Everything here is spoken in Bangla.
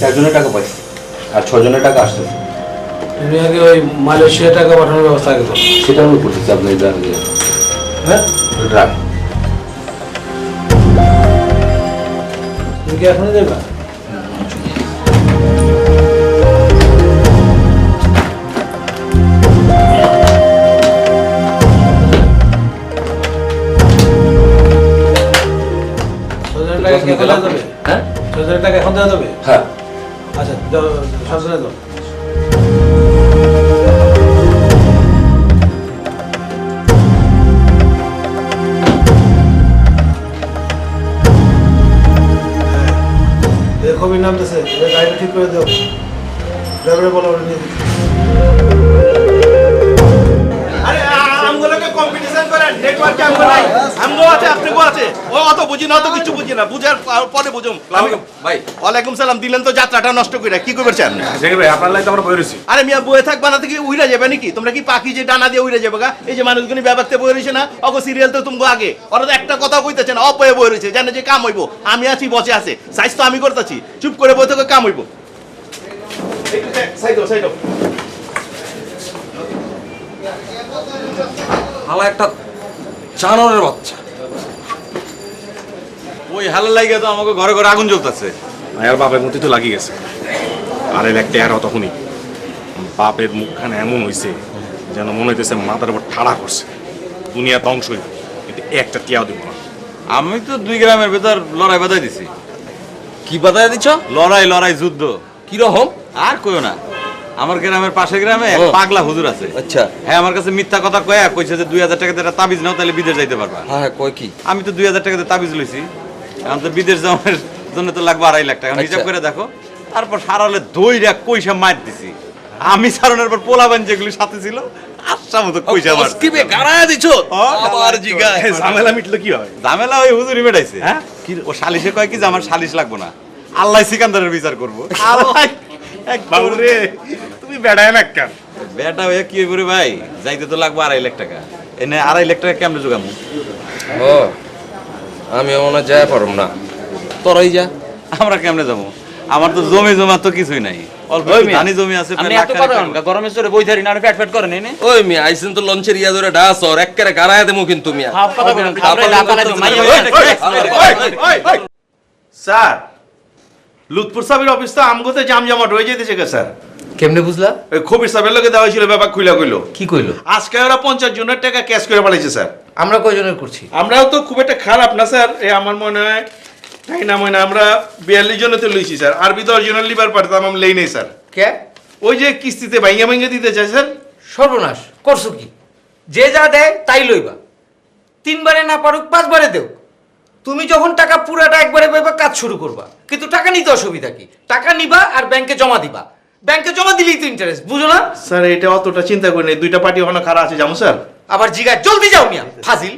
চারজনের টাকা পাইছি আর ছজনের টাকা আসতেছে তুমি আগে ওই মালয়েশিয়া টাকা পাঠানোর ব্যবস্থা আগে করো। সেটা আমি করতেছি আপনার হ্যাঁ? ড্রাগ তুমি কি এখনই দেবা? হ্যাঁ? টাকা এখন দেওয়া যাবে? হ্যাঁ। আচ্ছা সবজনে দাও কবির নাম দিছে গাড়িটা ঠিক করে দাও। ড্রাইভারে বলো নিয়ে ও অত বুঝি না অত কিছু বুঝি না। বুঝার পরে বুঝুম। ভাই। ওয়ালাইকুম সালাম দিলেন তো যাত্রাটা নষ্ট করে কি জাকির ভাই আপনার লাইতে আমরা বই আরে মিয়া বয়ে থাক বানাতে কি উইরা যাবে নাকি? তোমরা কি পাখি যে ডানা দিয়ে উইরা যাবে গা? এই যে মানুষগুলি ব্যাপারতে রয়েছে না? অগ সিরিয়াল তো তুমি আগে। ওরা তো একটা কথা কইতেছে না অপয়ে রয়েছে জানে যে কাম হইব। আমি আছি বসে আছে। সাইজ তো আমি করতেছি। চুপ করে বই থেকে কাম হইব। একটু সাইড সাইড হালা একটা জানোয়ারের বাচ্চা। হালার লাগে তো আমাকে ঘরে ঘরে আগুন জ্বলতেছে। মায়ের বাপের মধ্যে তো লাগিয়ে গেছে। আর এর একটা এরা তখনই। বাপের মুখখানে এমন হইছে যেন মনে হইতেছে মাথার উপর ঠাড়া করছে। দুনিয়া ধ্বংস হইব কিন্তু একটা টিয়াও দিব না। আমি তো দুই গ্রামের ভেতর লড়াই বাধাই দিছি। কি বাতায় দিছ? লড়াই লড়াই যুদ্ধ। কি রকম? আর কইও না। আমার গ্রামের পাশের গ্রামে এক পাগলা হুজুর আছে। আচ্ছা। হ্যাঁ আমার কাছে মিথ্যা কথা কয়া কইছে যে দুই হাজার টাকা দিয়ে একটা তাবিজ নাও তাহলে বিদেশ যাইতে পারবা। হ্যাঁ হ্যাঁ কয় কি? আমি তো দুই হাজার টাকা তাবিজ লইছি। এখন তো বিদেশ যাওয়ার জন্য তো লাগবে আড়াই লাখ টাকা। হিসাব আচ্ছা। করে দেখো তারপর সারালে দইরা কইসা মার দিছি। আমি সারানোর পর পোলাবান যেগুলি সাথে ছিল আচ্ছা মতো কইসা মার কিবে গাড়ায় দিছ? আবার জিগা ঝামেলা মিটলে কি হয় ঝামেলা ওই হুজুরি মেটাইছে হ্যাঁ? কি ও সালিশে কয় কি যে আমার সালিশ লাগবো না। আল্লাহ সিকান্দারের বিচার করব। আল্লাহ। তুমি বেড়ায় না কেন? বেটা হয়ে কি করে ভাই? যাইতে তো লাগবো আড়াই লাখ টাকা। এনে আড়াই লাখ টাকা কেমনে জোগামু? ও। আমি মনে যায় পারম না। তোরাই যা আমরা কেমনে যাব? আমার তো জমি জমা তো কিছুই নাই। অল্প ধানি জমি আছে আপনি এত কথা গরমে চড়ে বই ধরি না পেট পেট করে নেই ওই মিয়া আইসেন তো লঞ্চের ইয়া ধরে ডাস আর একেবারে গাড়ায় দেবো কিন্তু মিয়া। হাফ কথা বলেন কথা লাপালা মাইয়া হয়ে স্যার লুৎপুর সাহেবের অফিস তো আমগোতে জামজামাট হয়ে যেতেছে কে স্যার। কেমনে বুঝলা? ওই খবির সাহেবের লোকে দেওয়া হয়েছিল ব্যাপার খুইলা কইলো। কি কইলো? আজকে ওরা পঞ্চাশ জনের টাকা ক্যাশ করে পাঠাইছে স্যার। আমরা কয়জনের করছি? আমরাও তো খুব একটা খারাপ না স্যার। এই আমার মনে হয় তাই না মনে হয় আমরা বিয়াল্লিশ জনে তো লইছি স্যার। আর বি দশ জনের লিবার পারতাম আমি লেই নেই স্যার। কে? ওই যে কিস্তিতে ভাইঙ্গা ভাইঙ্গা দিতে চাই স্যার। সর্বনাশ করছ কি? যে যা দেয় তাই লইবা। তিনবারে না পারুক পাঁচবারে দেও তুমি যখন টাকা পুরাটা একবারে পাইবা কাজ শুরু করবা। কিন্তু টাকা নিতে অসুবিধা কি? টাকা নিবা আর ব্যাংকে জমা দিবা। ব্যাংকে জমা দিলেই তো ইন্টারেস্ট বুঝো না? স্যার এটা অতটা চিন্তা করি নাই দুইটা পার্টি ওখানে খারাপ আছে জামু স্যার? আবার জিগা জলদি যাও মিয়া ফাজিল।